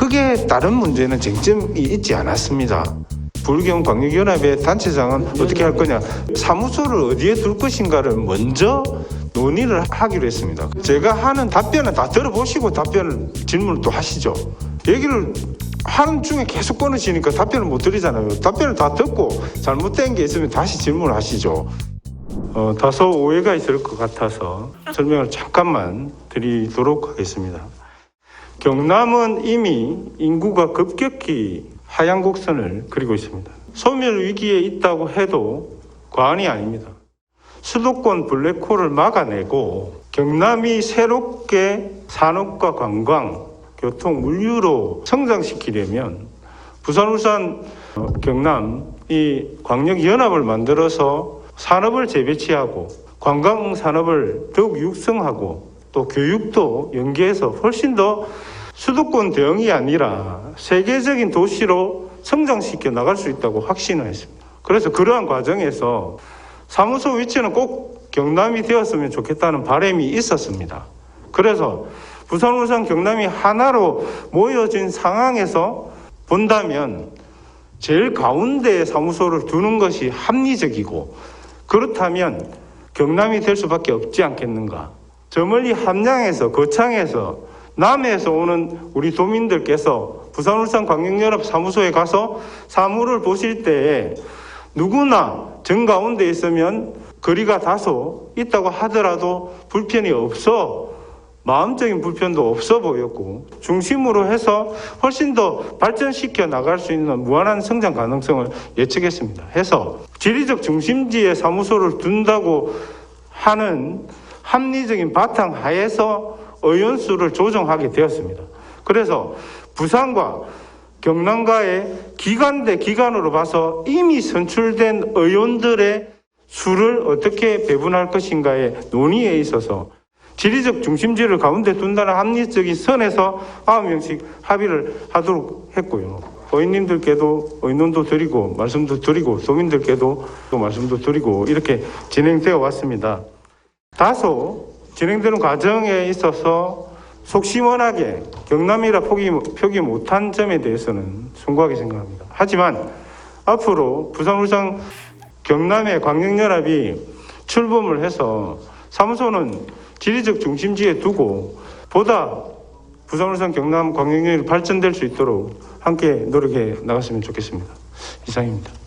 크게 다른 문제는 쟁점이 있지 않았습니다. 불경 광역연합의 단체장은 어떻게 할 거냐 사무소를 어디에 둘 것인가를 먼저 논의를 하기로 했습니다. 제가 하는 답변은 다 들어보시고 답변을 질문을 또 하시죠. 얘기를 하는 중에 계속 끊으시니까 답변을 못 드리잖아요. 답변을 다 듣고 잘못된 게 있으면 다시 질문을 하시죠. 어, 다소 오해가 있을 것 같아서 설명을 잠깐만 드리도록 하겠습니다. 경남은 이미 인구가 급격히 하향 곡선을 그리고 있습니다. 소멸 위기에 있다고 해도 과언이 아닙니다. 수도권 블랙홀을 막아내고 경남이 새롭게 산업과 관광, 교통, 물류로 성장시키려면 부산, 울산, 어, 경남 이 광역 연합을 만들어서 산업을 재배치하고 관광 산업을 더욱 육성하고 또 교육도 연계해서 훨씬 더 수도권 대응이 아니라 세계적인 도시로 성장시켜 나갈 수 있다고 확신을 했습니다. 그래서 그러한 과정에서 사무소 위치는 꼭 경남이 되었으면 좋겠다는 바람이 있었습니다. 그래서 부산, 울산, 경남이 하나로 모여진 상황에서 본다면 제일 가운데에 사무소를 두는 것이 합리적이고 그렇다면 경남이 될 수밖에 없지 않겠는가. 저 멀리 함양에서 거창에서 남해에서 오는 우리 도민들께서 부산 울산 광역연합 사무소에 가서 사무를 보실 때에 누구나 정 가운데 있으면 거리가 다소 있다고 하더라도 불편이 없어 마음적인 불편도 없어 보였고 중심으로 해서 훨씬 더 발전시켜 나갈 수 있는 무한한 성장 가능성을 예측했습니다. 해서 지리적 중심지에 사무소를 둔다고 하는 합리적인 바탕 하에서 의원 수를 조정하게 되었습니다. 그래서 부산과 경남과의 기간 대 기간으로 봐서 이미 선출된 의원들의 수를 어떻게 배분할 것인가의 논의에 있어서 지리적 중심지를 가운데 둔다는 합리적인 선에서 아홉 명씩 합의를 하도록 했고요. 의원님들께도 의논도 드리고 말씀도 드리고 도민들께도 또 말씀도 드리고 이렇게 진행되어 왔습니다. 다소 진행되는 과정에 있어서 속 시원하게 경남이라 포기, 표기 못한 점에 대해서는 송구하게 생각합니다. 하지만 앞으로 부산, 울산, 경남의 광역연합이 출범을 해서 사무소는 지리적 중심지에 두고 보다 부산, 울산, 경남 광역연합이 발전될 수 있도록 함께 노력해 나갔으면 좋겠습니다. 이상입니다.